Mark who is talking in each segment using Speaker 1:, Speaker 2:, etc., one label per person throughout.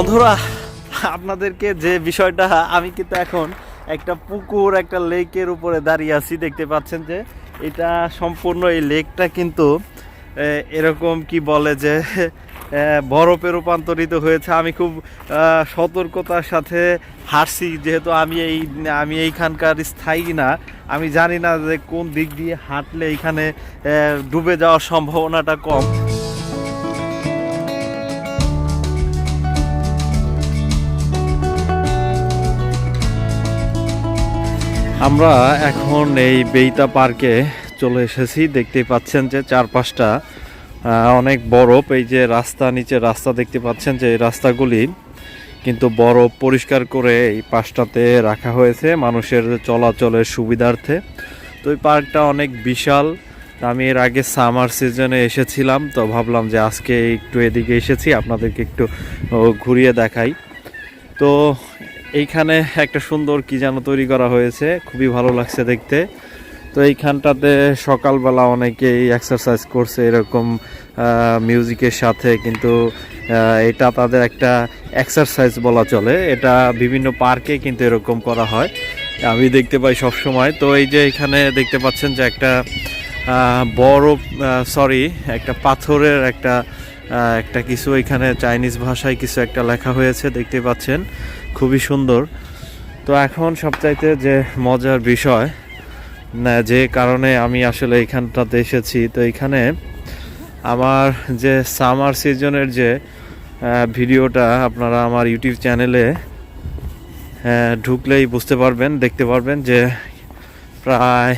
Speaker 1: বন্ধুরা, আপনাদেরকে যে বিষয়টা, আমি কিন্তু এখন একটা পুকুর, একটা লেকের উপরে দাঁড়িয়ে আছি, দেখতে পাচ্ছেন যে এটা সম্পূর্ণ এই লেকটা কিন্তু এরকম কি বলে যে বরফে রূপান্তরিত হয়েছে। আমি খুব সতর্কতার সাথে হারছি যেহেতু আমি এই, আমি এইখানকার স্থায়ী না। আমি জানি না যে কোন দিক দিয়ে হাঁটলে এইখানে ডুবে যাওয়ার সম্ভাবনাটা কম। আমরা এখন এই বেইতা পার্কে চলে এসেছি। দেখতে পাচ্ছেন যে চারপাশটা অনেক বরফ। এই যে রাস্তা, নিচে রাস্তা দেখতে পাচ্ছেন যে এই রাস্তাগুলি কিন্তু বরফ পরিষ্কার করে এই পাশটাতে রাখা হয়েছে মানুষের চলাচলের সুবিধার্থে। তো এই পার্কটা অনেক বিশাল। আমি এর আগে সামার সিজনে এসেছিলাম, তো ভাবলাম যে আজকে একটু এদিকে এসেছি, আপনাদেরকে একটু ঘুরিয়ে দেখাই। তো এইখানে একটা সুন্দর কি যেন তৈরি করা হয়েছে, খুবই ভালো লাগছে দেখতে। তো এইখানটাতে সকালবেলা অনেকেই এক্সারসাইজ করছে, এরকম মিউজিকের সাথে, কিন্তু এটা তাদের একটা এক্সারসাইজ বলা চলে। এটা বিভিন্ন পার্কে কিন্তু এরকম করা হয়, আমি দেখতে পাই সব সময় তো এই যে এখানে দেখতে পাচ্ছেন যে একটা বড় সরি একটা পাথরের একটা একটা কিছু এখানে চাইনিজ ভাষায় কিছু একটা লেখা হয়েছে, দেখতে পাচ্ছেন। খুবই সুন্দর। তো এখন সবচাইতে যে মজার বিষয় না যে কারণে আমি আসলে এইখানটাতে এসেছি তো এখানে আমার যে সামার সিজনের যে ভিডিওটা আপনারা আমার ইউটিউব চ্যানেলে আহ, ঢুকলেই বুঝতে পারবেন দেখতে পারবেন যে প্রায়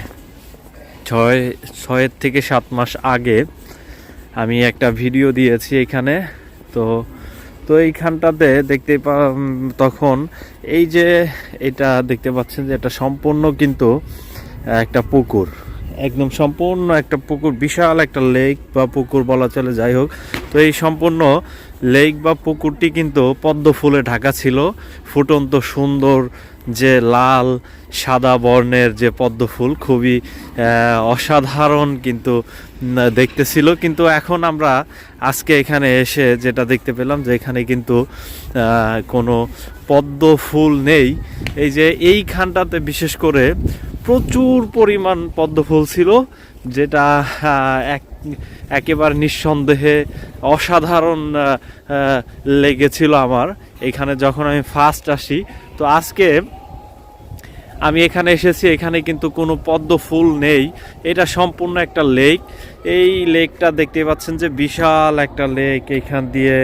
Speaker 1: ছয় ছয়ের থেকে সাত মাস আগে আমি একটা ভিডিও দিয়েছি এখানে। তো তো এইখানটাতে দেখতে পা তখন এই যে এটা দেখতে পাচ্ছেন যে এটা সম্পূর্ণ কিন্তু একটা পুকুর। একদম সম্পূর্ণ একটা পুকুর, বিশাল একটা লেক বা পুকুর বলা চলে, যাই হোক। তো এই সম্পূর্ণ লেক বা পুকুরটি কিন্তু পদ্ম ফুলে ঢাকা ছিল। ফুটন্ত সুন্দর যে লাল, সাদা বর্ণের যে পদ্ম ফুল, খুবই অসাধারণ কিন্তু দেখতে ছিল। কিন্তু এখন আমরা আজকে এখানে এসে যেটা দেখতে পেলাম যে এখানে কিন্তু কোনো পদ্ম ফুল নেই। এই যে এইখানটাতে বিশেষ করে প্রচুর পরিমাণ পদ্ম ফুল ছিল, যেটা এক, একেবারে নিঃসন্দেহে অসাধারণ লেগেছিল আমার। এখানে যখন আমি ফার্স্ট আসি, তো আজকে আমি এখানে এসেছি, এখানে কিন্তু কোনো পদ্ম ফুল নেই। এটা সম্পূর্ণ একটা লেক। এই লেকটা দেখতে পাচ্ছেন যে বিশাল একটা লেক এখান দিয়ে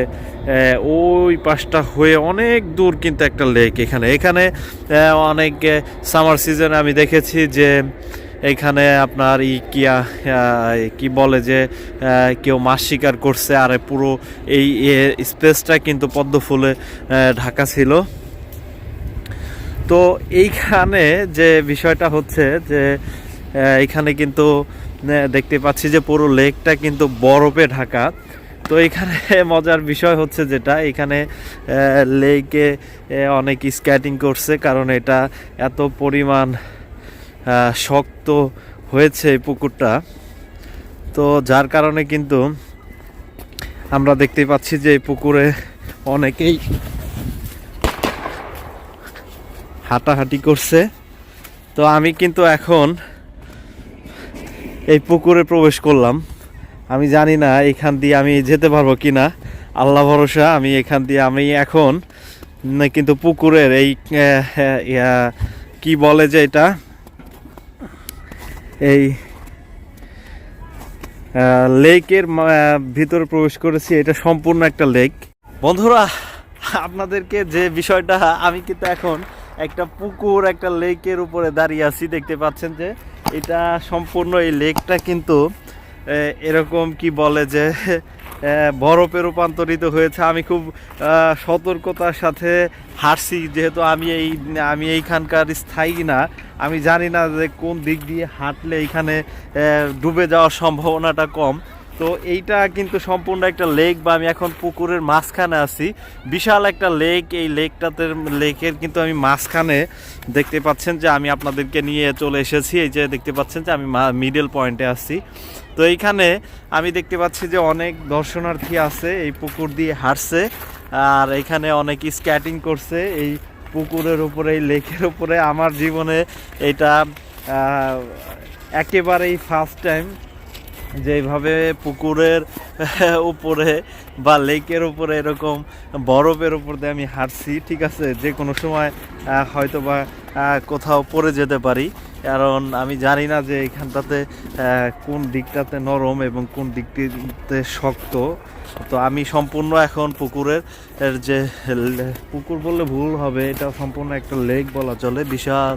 Speaker 1: ওই পাশটা হয়ে অনেক দূর কিন্তু একটা লেক এখানে। এখানে অনেক সামার সিজনে আমি দেখেছি যে এখানে আপনার ই কিয়া কি বলে যে কেউ মাছ শিকার করছে। আর পুরো এই স্পেসটা কিন্তু পদ্ম ফুলে ঢাকা ছিল। তো এইখানে যে বিষয়টা হচ্ছে যে এখানে কিন্তু দেখতে পাচ্ছি যে পুরো লেকটা কিন্তু বরফে ঢাকা। তো এখানে মজার বিষয় হচ্ছে যেটা, এখানে লেকে অনেক স্কেটিং করছে কারণ এটা এত পরিমাণ শক্ত হয়েছে এই পুকুরটা। তো যার কারণে কিন্তু আমরা দেখতে পাচ্ছি যে এই পুকুরে অনেকেই হাঁটাহাঁটি করছে। তো আমি কিন্তু এখন এই পুকুরে প্রবেশ করলাম। আমি জানি না এখান দিয়ে আমি যেতে পারব কি না আল্লাহ ভরসা, আমি এখান দিয়ে আমি এখন কিন্তু পুকুরের এই কি বলে যে এটা? এই লেকের ভিতরে প্রবেশ করেছি। এটা সম্পূর্ণ একটা লেক। বন্ধুরা, আপনাদেরকে যে বিষয়টা আমি কিন্তু এখন একটা পুকুর, একটা লেকের উপরে দাঁড়িয়ে আছি, দেখতে পাচ্ছেন যে এটা সম্পূর্ণ এই লেকটা কিন্তু এরকম কি বলে যে বরফে রূপান্তরিত হয়েছে। আমি খুব সতর্কতার সাথে হাঁটছি, যেহেতু আমি এই, আমি এইখানকার স্থায়ী না। আমি জানি না যে কোন দিক দিয়ে হাঁটলে এইখানে ডুবে যাওয়ার সম্ভাবনাটা কম। তো এইটা কিন্তু সম্পূর্ণ একটা লেক বা আমি এখন পুকুরের মাঝখানে আছি। বিশাল একটা লেক, এই লেকটাতে লেকের কিন্তু আমি মাঝখানে দেখতে পাচ্ছেন যে আমি আপনাদেরকে নিয়ে চলে এসেছি। এই যে দেখতে পাচ্ছেন যে আমি মিডল পয়েন্টে আছি। তো এইখানে আমি দেখতে পাচ্ছি যে অনেক দর্শনার্থী আছে, এই পুকুর দিয়ে হাঁটছে আর এখানে অনেক স্ক্যাটিং করছে। এই পুকুরের উপরে, এই লেকের উপরে আমার জীবনে এটা একেবারেই ফার্স্ট টাইম যেভাবে পুকুরের উপরে বা লেকের উপরে এরকম বরফের উপর দিয়ে আমি হাঁটছি, ঠিক আছে? যে কোনো সময় হয়তো বা কোথাও পড়ে যেতে পারি। কারণ আমি জানি না যে এখানটাতে কোন দিকটাতে নরম এবং কোন দিকটিতে শক্ত। তো আমি সম্পূর্ণ এখন পুকুরের যে পুকুর বললে ভুল হবে, এটা সম্পূর্ণ একটা লেক বলা চলে। বিশাল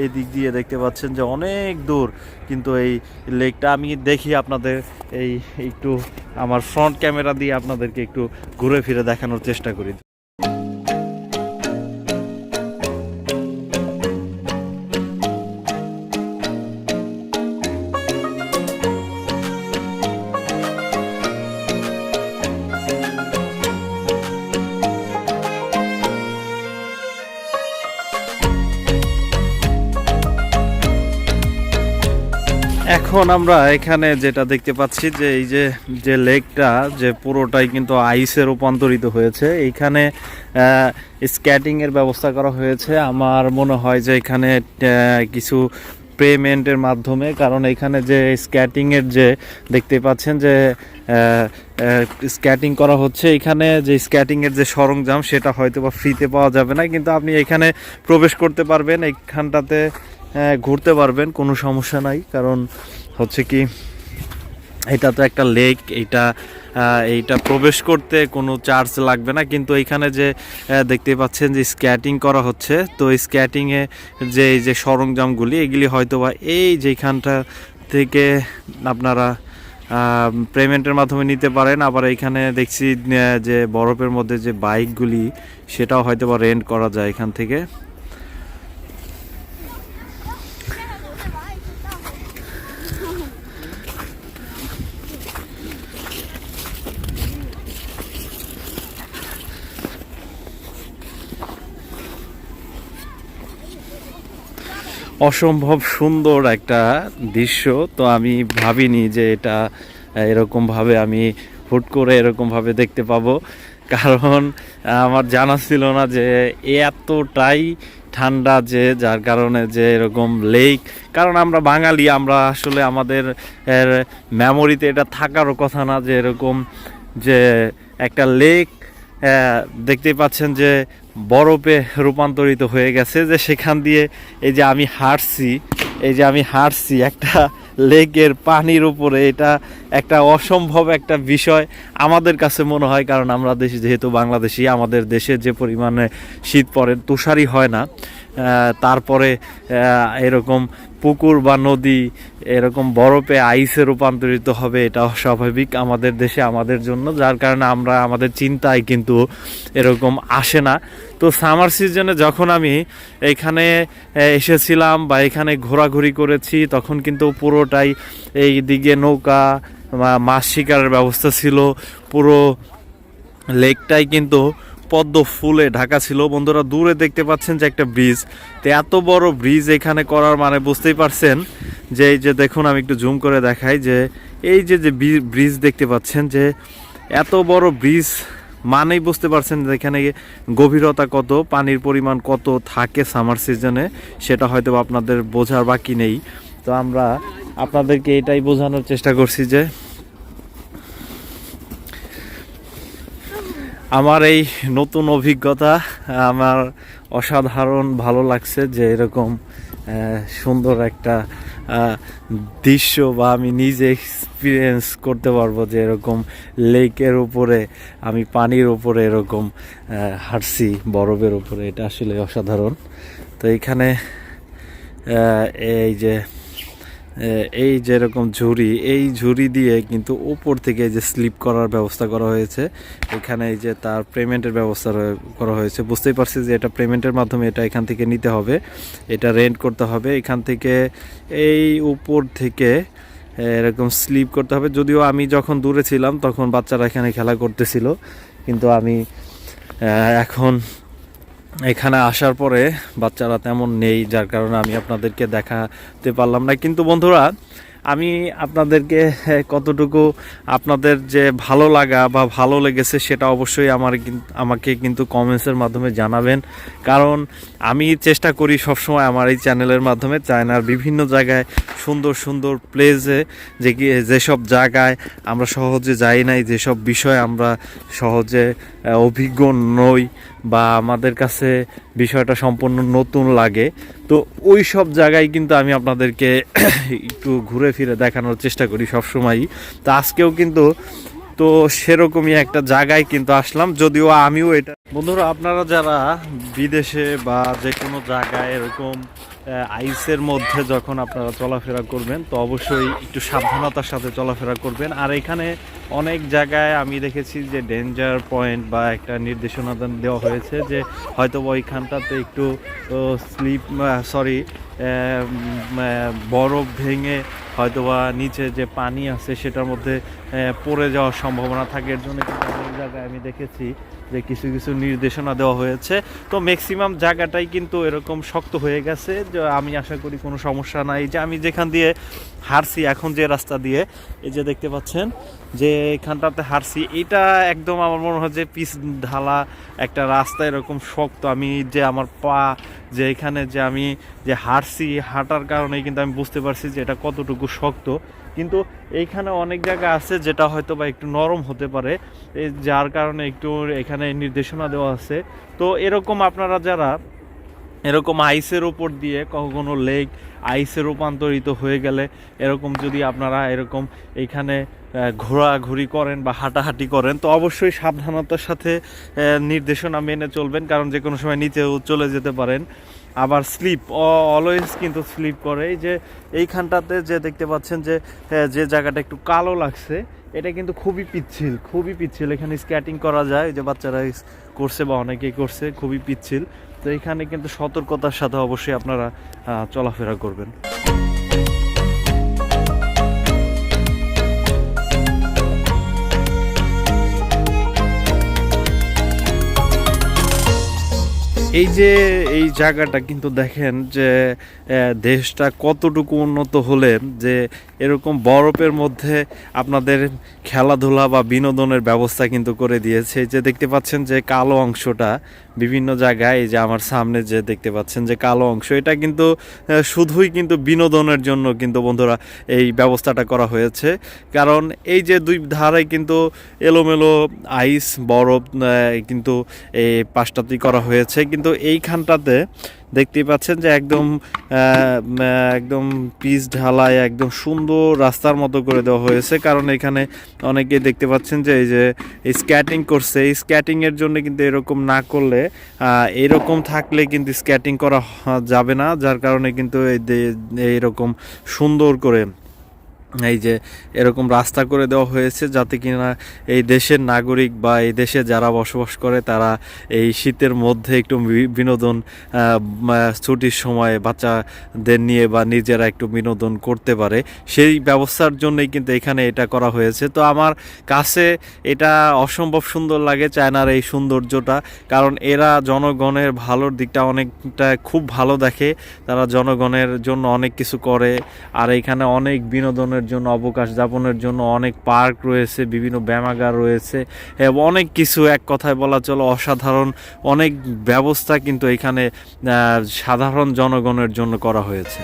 Speaker 1: এই দিক দিয়ে দেখতে পাচ্ছেন যে অনেক দূর, কিন্তু এই লেকটা আমি দেখি আপনাদের এই একটু আমার ফ্রন্ট ক্যামেরা দিয়ে আপনাদেরকে একটু ঘুরে ফিরে দেখানোর চেষ্টা করি। এখন আমরা এখানে যেটা দেখতে পাচ্ছি যে এই যে যে লেকটা যে পুরোটাই কিন্তু আইসে রূপান্তরিত হয়েছে। এইখানে স্কেটিং এর ব্যবস্থা করা হয়েছে। আমার মনে হয় যে এখানে কিছু পেমেন্টের মাধ্যমে কারণ এখানে যে স্কেটিং এর যে দেখতে পাচ্ছেন যে স্কেটিং করা হচ্ছে। এখানে যে স্কেটিং এর যে সরঞ্জাম সেটা হয়তো বা ফ্রিতে পাওয়া যাবে না কিন্তু আপনি এখানে প্রবেশ করতে পারবেন। এইখানটাতে হ্যাঁ, ঘুরতে পারবেন কোনো সমস্যা নাই। কারণ হচ্ছে কি এটা তো একটা লেক আহ, এইটা প্রবেশ করতে কোনো চার্জ লাগবে না। কিন্তু এইখানে যে দেখতে পাচ্ছেন যে স্ক্যাটিং করা হচ্ছে তো স্ক্যাটিংয়ে যে এই যে সরঞ্জামগুলি এগুলি হয়তো বা এই যেখানটা থেকে আপনারা পেমেন্টের মাধ্যমে নিতে পারেন। আবার এইখানে দেখছি যে বরফের মধ্যে যে বাইকগুলি সেটাও হয়তো বা রেন্ট করা যায় এখান থেকে। অসম্ভব সুন্দর একটা দৃশ্য। তো আমি ভাবিনি যে এটা এরকমভাবে আমি হুট করে এরকমভাবে দেখতে পাবো। কারণ, আমার জানা ছিল না যে এতটাই ঠান্ডা যে, যার কারণে যে এরকম লেক কারণ আমরা বাঙালি, আমরা আসলে আমাদের মেমোরিতে এটা থাকারও কথা না যে এরকম যে একটা লেক দেখতে পাচ্ছেন যে বরফে রূপান্তরিত হয়ে গেছে যে সেখান দিয়ে এই যে আমি হাঁটছি, এই যে আমি হাঁটছি, একটা লেকের পানির উপরে, এটা একটা অসম্ভব একটা বিষয় আমাদের কাছে মনে হয়, কারণ আমরা দেশ যেহেতু বাংলাদেশি, আমাদের দেশে যে পরিমাণে শীত পড়ে, তুষারই হয় না। তারপরে এরকম পুকুর বা নদী, এরকম বরফে আইসে রূপান্তরিত হবে, এটা অস্বাভাবিক আমাদের দেশে, আমাদের জন্য, যার কারণে আমরা, আমাদের চিন্তায় কিন্তু এরকম আসে না। তো সামার সিজনে যখন আমি এখানে এসেছিলাম বা এখানে ঘোরাঘুরি করেছি, তখন কিন্তু পুরোটাই এই দিকে নৌকা মাছ শিকারের ব্যবস্থা ছিল। পুরো লেকটাই কিন্তু পদ্ম ফুলে ঢাকা ছিল। বন্ধুরা, দূরে দেখতে পাচ্ছেন যে একটা ব্রিজ। তো এত বড় ব্রিজ এখানে করার মানে বুঝতেই পারছেন যে এই যে দেখুন, আমি একটু জুম করে দেখাই যে এই যে যে ব্রিজ দেখতে পাচ্ছেন যে এত বড় ব্রিজ মানেই বুঝতে পারছেন যে এখানে গভীরতা কত, পানির পরিমাণ কত থাকে সামার সিজনে সেটা হয়তো আপনাদের বোঝার বাকি নেই। তো আমরা আপনাদেরকে এটাই বোঝানোর চেষ্টা করছি যে আমার এই নতুন অভিজ্ঞতা, আমার অসাধারণ ভালো লাগছে যে এরকম সুন্দর একটা দৃশ্য বা আমি নিজে এক্সপিরিয়েন্স করতে পারব যে এরকম লেকের উপরে, আমি পানির উপরে এরকম হাঁটছি বরফের উপরে। এটা আসলে অসাধারণ। তো এখানে এই যে এই যেরকম ঝুড়ি, এই ঝুড়ি দিয়ে কিন্তু উপর থেকে যে স্লিপ করার ব্যবস্থা করা হয়েছে। এখানে এই যে তার পেমেন্টের ব্যবস্থা করা হয়েছে। বুঝতেই পারছি যে এটা পেমেন্টের মাধ্যমে এটা এখান থেকে নিতে হবে। এটা রেন্ট করতে হবে। এখান থেকে এই উপর থেকে এরকম স্লিপ করতে হবে। যদিও আমি যখন দূরে ছিলাম, তখন বাচ্চারা এখানে খেলা করতেছিল। কিন্তু আমি এখন এখানে আসার পরে বাচ্চারা তেমন নেই, যার কারণে আমি আপনাদেরকে দেখাতে পারলাম না। কিন্তু বন্ধুরা আমি আপনাদেরকে কতটুকু আপনাদের যে ভালো লাগা বা ভালো লেগেছে সেটা অবশ্যই আমার আমাকে কিন্তু কমেন্টসের মাধ্যমে জানাবেন। কারণ আমি চেষ্টা করি সবসময় আমার এই চ্যানেলের মাধ্যমে চায়নার বিভিন্ন জায়গায় সুন্দর সুন্দর প্লেসে যে যেসব জায়গায় আমরা সহজে যাই নাই, যেসব বিষয় আমরা সহজে অভিজ্ঞ নই বা আমাদের কাছে বিষয়টা সম্পূর্ণ নতুন লাগে। তো ওই সব জায়গায় কিন্তু আমি আপনাদেরকে একটু ঘুরে ফিরে দেখানোর চেষ্টা করি সব সবসময়ই। তো আজকেও কিন্তু তো সেরকমই একটা জায়গায় কিন্তু আসলাম, যদিও আমিও এটা বন্ধুরা, আপনারা যারা বিদেশে বা যে কোনো জায়গায় এরকম আইসের মধ্যে যখন আপনারা চলাফেরা করবেন, তো অবশ্যই একটু সাবধানতার সাথে চলাফেরা করবেন। আর এখানে অনেক জায়গায় আমি দেখেছি যে ডেঞ্জার পয়েন্ট বা একটা নির্দেশনা দেওয়া হয়েছে যে হয়তো বা ওইখানটাতে একটু স্লিপ সরি বরফ ভেঙে হয়তোবা নিচে যে পানি আছে সেটার মধ্যে পড়ে যাওয়ার সম্ভাবনা থাকে। এর জন্য কিন্তু অনেক জায়গায় আমি দেখেছি যে কিছু কিছু নির্দেশনা দেওয়া হয়েছে। তো ম্যাক্সিমাম জায়গাটাই কিন্তু এরকম শক্ত হয়ে গেছে যে আমি আশা করি কোনো সমস্যা নাই। যে আমি যেখান দিয়ে হারছি এখন যে রাস্তা দিয়ে, এই যে দেখতে পাচ্ছেন, যে এখানটাতে হারছি এটা একদম আমার মনে হয় যে পিস ঢালা একটা রাস্তা এরকম শক্ত। আমি যে আমার পা, যে এখানে যে আমি যে হারছি হাঁটার কারণে কিন্তু আমি বুঝতে পারছি যে এটা কতটুকু শক্ত। কিন্তু এইখানে অনেক জায়গা আছে যেটা হয়তো বা একটু নরম হতে পারে যার কারণে একটু এখানে নির্দেশনা দেওয়া আছে। তো এরকম আপনারা যারা এরকম আইসের ওপর দিয়ে কখনো লেক আইসে রূপান্তরিত হয়ে গেলে, এরকম যদি আপনারা এরকম এইখানে ঘোরাঘুরি করেন বা হাঁটাহাঁটি করেন, তো অবশ্যই সাবধানতার সাথে নির্দেশনা মেনে চলবেন, কারণ যে কোনো সময় নিচেও চলে যেতে পারেন। আবার স্লিপ অলওয়েজ কিন্তু স্লিপ করে। এই যে এইখানটাতে যে দেখতে পাচ্ছেন যে যে জায়গাটা একটু কালো লাগছে, এটা কিন্তু খুবই পিচ্ছিল খুবই পিচ্ছিল। এখানে স্কেটিং করা যায় যে বাচ্চারা করছে বা অনেকেই করছে, খুবই পিচ্ছিল। তো এখানে কিন্তু সতর্কতার সাথে অবশ্যই আপনারা চলাফেরা করবেন। এই যে এই জায়গাটা কিন্তু দেখেন যে দেশটা কতটুকু উন্নত হলে যে এরকম বরফের মধ্যে আপনাদের খেলাধুলা বা বিনোদনের ব্যবস্থা কিন্তু করে দিয়েছে। যে দেখতে পাচ্ছেন যে কালো অংশটা বিভিন্ন জায়গায় এই যে আমার সামনে যে দেখতে পাচ্ছেন যে কালো অংশ, এটা কিন্তু শুধুই কিন্তু বিনোদনের জন্য কিন্তু বন্ধুরা এই ব্যবস্থাটা করা হয়েছে। কারণ এই যে দুই ধারে কিন্তু এলোমেলো আইস, বরফ কিন্তু এই পাশটাতেই করা হয়েছে। কিন্তু এইখানটাতে দেখতেই পাচ্ছেন যে একদম একদম পিচ ঢালাই, একদম সুন্দর রাস্তার মতো করে দেওয়া হয়েছে। কারণ এখানে অনেকে দেখতে পাচ্ছেন যে এই যে স্ক্যাটিং করছে। এই স্ক্যাটিং এর জন্য কিন্তু এরকম না করলে এরকম থাকলে কিন্তু স্ক্যাটিং করা যাবে না। যার কারণে কিন্তু এই এইরকম সুন্দর করে এই যে এরকম রাস্তা করে দেওয়া হয়েছে যাতে কিনা এই দেশের নাগরিক বা এই দেশে যারা বসবাস করে তারা এই শীতের মধ্যে একটু বিনোদন ছুটির সময় বাচ্চাদের নিয়ে বা নিজেরা একটু বিনোদন করতে পারে। সেই ব্যবস্থার জন্যই কিন্তু এখানে এটা করা হয়েছে। তো আমার কাছে এটা অসম্ভব সুন্দর লাগে চায়নার এই সৌন্দর্যটা, কারণ এরা জনগণের ভালোর দিকটা অনেকটা খুব ভালো দেখে। তারা জনগণের জন্য অনেক কিছু করে, আর এখানে অনেক বিনোদনের জন্য, অবকাশ যাপনের জন্য অনেক পার্ক রয়েছে, বিভিন্ন ব্যায়ামাগার রয়েছে, এবং অনেক কিছু এক কথায় বলা চলো অসাধারণ, অনেক ব্যবস্থা কিন্তু এখানে সাধারণ জনগণের জন্য করা হয়েছে।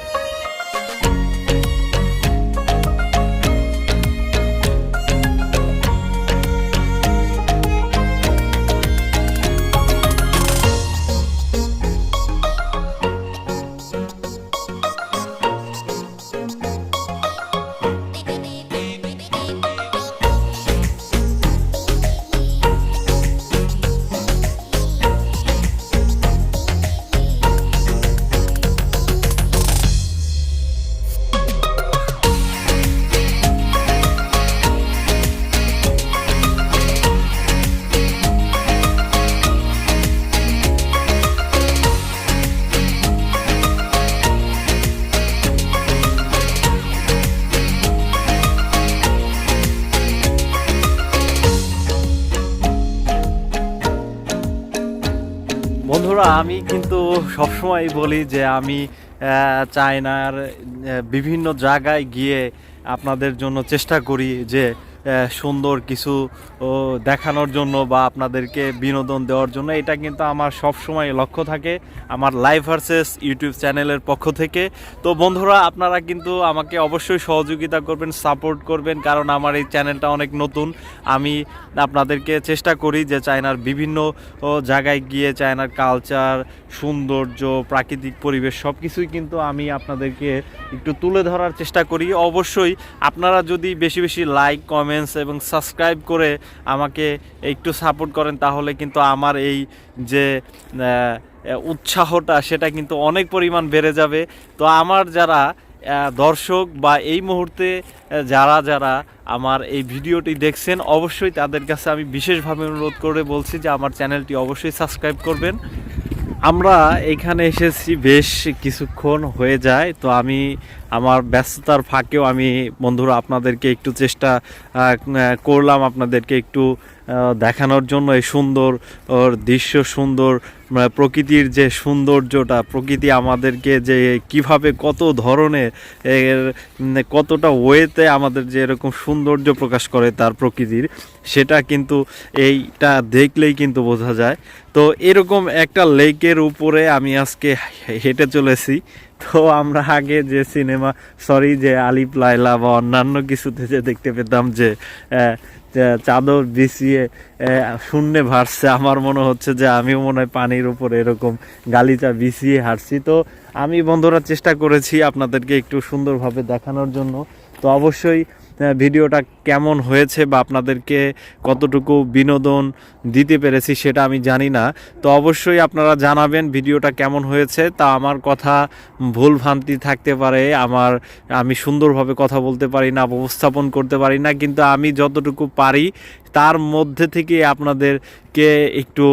Speaker 1: সবসময় বলি যে আমি চায়নার বিভিন্ন জায়গায় গিয়ে আপনাদের জন্য চেষ্টা করি যে সুন্দর কিছু দেখানোর জন্য বা আপনাদেরকে বিনোদন দেওয়ার জন্য, এটা কিন্তু আমার সব সময় লক্ষ্য থাকে আমার লাইভ ভার্সেস ইউটিউব চ্যানেলের পক্ষ থেকে। তো বন্ধুরা, আপনারা কিন্তু আমাকে অবশ্যই সহযোগিতা করবেন সাপোর্ট করবেন, কারণ আমার এই চ্যানেলটা অনেক নতুন। আমি আপনাদেরকে চেষ্টা করি যে চায়নার বিভিন্ন জায়গায় গিয়ে চায়নার কালচার সৌন্দর্য, প্রাকৃতিক পরিবেশ সব কিছুই কিন্তু আমি আপনাদেরকে একটু তুলে ধরার চেষ্টা করি। অবশ্যই আপনারা যদি বেশি বেশি লাইক কমেন্টস এবং সাবস্ক্রাইব করে আমাকে একটু সাপোর্ট করেন, তাহলে কিন্তু আমার এই যে উৎসাহটা সেটা কিন্তু অনেক পরিমাণ বেড়ে যাবে। তো আমার যারা দর্শক বা এই মুহূর্তে যারা যারা আমার এই ভিডিওটি দেখছেন, অবশ্যই তাদের কাছে আমি বিশেষভাবে অনুরোধ করে বলছি যে আমার চ্যানেলটি অবশ্যই সাবস্ক্রাইব করবেন। আমরা এখানে এসেছি বেশ কিছুক্ষণ হয়ে যায়, তো আমি আমার ব্যস্ততার ফাঁকেও আমি বন্ধুরা আপনাদেরকে একটু চেষ্টা করলাম, আপনাদেরকে একটু দেখানোর জন্য এই সুন্দর দৃশ্য সুন্দর মানে প্রকৃতির যে সৌন্দর্যটা, প্রকৃতি আমাদেরকে যে কীভাবে কত ধরনের কতটা ওয়েতে আমাদের যে এরকম সৌন্দর্য প্রকাশ করে তার প্রকৃতির, সেটা কিন্তু এইটা দেখলেই কিন্তু বোঝা যায়। তো এরকম একটা লেকের উপরে আমি আজকে হেঁটে চলেছি। তো আমরা আগে যে সিনেমা সরি যে আলিপ লাইলা বা অন্যান্য কিছুতে যে দেখতে পেতাম যে চাদর বিছিয়ে শূন্য ভাসছে। আমার মনে হচ্ছে যে আমিও মনে হয় পানির উপর এরকম গালিচা বিছিয়ে হাঁটছি। তো আমি বন্ধুরা চেষ্টা করেছি আপনাদেরকে একটু সুন্দরভাবে দেখানোর জন্য। তো অবশ্যই ভিডিওটা কেমন হয়েছে বা আপনাদেরকে কতটুকু বিনোদন দিতে পেরেছি সেটা আমি জানি না। তো অবশ্যই আপনারা জানাবেন ভিডিওটা কেমন হয়েছে। তা আমার কথা ভুল ভ্রান্তি থাকতে পারে, আমার, আমি সুন্দরভাবে কথা বলতে পারি না, উপস্থাপন করতে পারি না, কিন্তু আমি যতটুকু পারি তার মধ্যে থেকে আপনাদেরকে একটু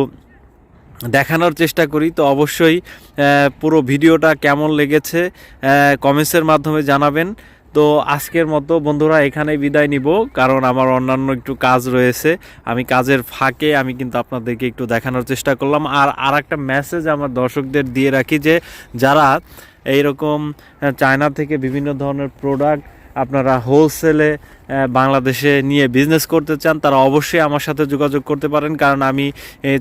Speaker 1: দেখানোর চেষ্টা করি। তো অবশ্যই পুরো ভিডিওটা কেমন লেগেছে কমেন্টসের মাধ্যমে জানাবেন। তো আজকের মতো বন্ধুরা এখানে বিদায় নিব, কারণ আমার অন্যান্য একটু কাজ রয়েছে। আমি কাজের ফাঁকে আমি কিন্তু আপনাদেরকে একটু দেখানোর চেষ্টা করলাম। আর আর একটা মেসেজ আমার দর্শকদের দিয়ে রাখি যে, যারা এইরকম চায়না থেকে বিভিন্ন ধরনের প্রোডাক্ট আপনারা হোলসেলে বাংলাদেশে নিয়ে বিজনেস করতে চান, তারা অবশ্যই আমার সাথে যোগাযোগ করতে পারেন। কারণ আমি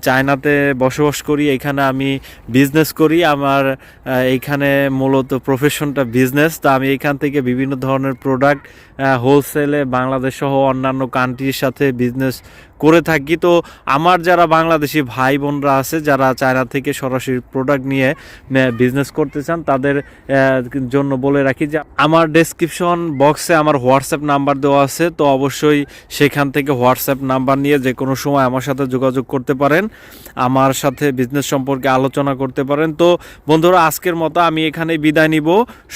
Speaker 1: চায়নাতে বসবাস করি, এখানে আমি বিজনেস করি। আমার এইখানে মূলত প্রফেশনটা বিজনেস তা আমি এখান থেকে বিভিন্ন ধরনের প্রোডাক্ট হোলসেলে বাংলাদেশ সহ অন্যান্য কান্ট্রির সাথে বিজনেস করে থাকি। তো আমার যারা বাংলাদেশি ভাই বোনরা আছে, যারা চায়না থেকে সরাসরি প্রোডাক্ট নিয়ে বিজনেস করতে চান, তাদের জন্য বলে রাখি যে, আমার ডেসক্রিপশন বক্সে আমার হোয়াটসঅ্যাপ নাম্বার আছে, তো অবশ্যই সেখান থেকে হোয়াটসঅ্যাপ নাম্বার নিয়ে যে কোনো সময় আমার সাথে যোগাযোগ করতে পারেন, আমার সাথে বিজনেস সম্পর্কে আলোচনা করতে পারেন। তো বন্ধুরা, আজকের মতো আমি এখানে বিদায় নিব।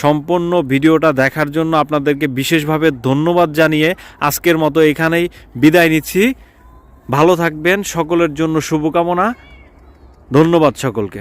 Speaker 1: সম্পূর্ণ ভিডিওটা দেখার জন্য আপনাদেরকে বিশেষভাবে ধন্যবাদ জানিয়ে আজকের মতো এখানেই বিদায় নিচ্ছি। ভালো থাকবেন, সকলের জন্য শুভকামনা। ধন্যবাদ সকলকে।